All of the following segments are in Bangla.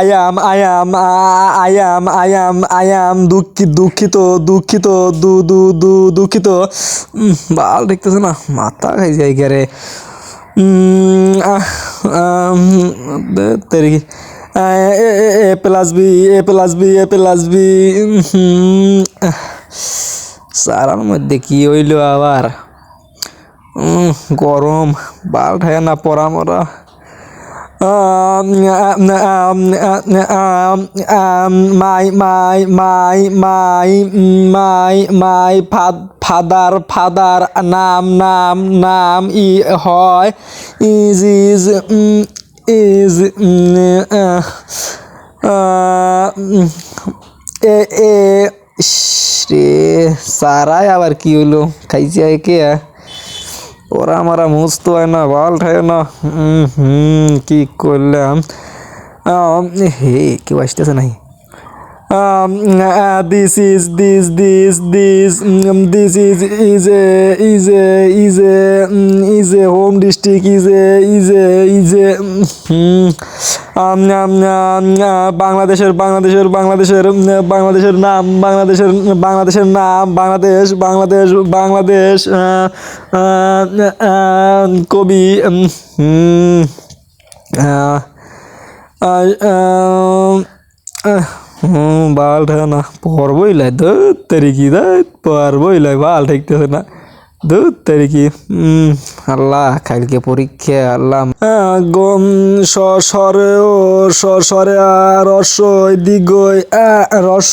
আয়াম আয়াম আয়াম আয়াম আয়াম দুঃখিত দুঃখিত দুঃখিত, দু দু দু, দুঃখিত। বাল দেখতেছে না, মাথা খাই যাই গেরে তেরি। A plus B A plus B A plus B সারার মধ্যে কি হইল আবার? গরম, বাল ঠায় না পড়া মরা। মাই মাই মাই মাই মাই মাই ফাদার ফাদার নাম নাম নাম ই হয় is is is a a রে সারাই আবার কি হলো খাইছে কে ওরা আমারা মুস্ত হয় না, বাল ঠায় না। হুম, কি করলাম? হে, কেউ আসতেছে নাই this is this this this this is is a is a is is home district is is is বাংলাদেশের বাংলাদেশের বাংলাদেশের বাংলাদেশের নাম বাংলাদেশের বাংলাদেশের নাম বাংলাদেশ বাংলাদেশ বাংলাদেশ কবি বাল ঠেকে না, পড়বই লাই ধুত তারিখি ধুত পড়বই লাই, বাল ঠেকতেছে না। ধুত তারিখি আল্লাহ কালকে পরীক্ষা আল্লাহ। আহ, গম সরে ও সরে আর রস দিগই রস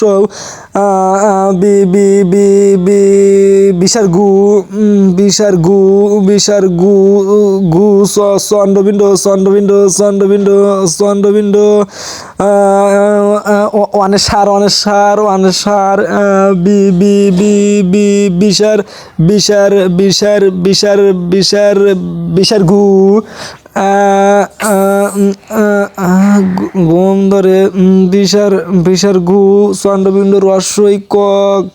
বি বি বি বি বিশার গু বিশার গু বিশার গু গু চন্দ্রবিন্দু চন্দ্রবিন্দু চন্দ্রবিন্দু চন্দ্রবিন্দু অনেক সার অনেক সার অনেক সার বি বি বি বি, বিশার বিশার বিশার বিশার বিশার বিশার গু গম ধরে বিশার বিশার গু, চন্দ্রবিন্দু রসই ক,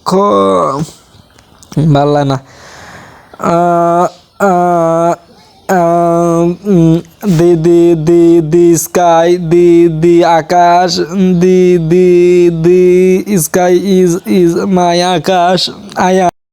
খ, ভালো না। Ah, ah, ah, um, the the the the sky the the Akash the the the sky is is my আকাশ আয়া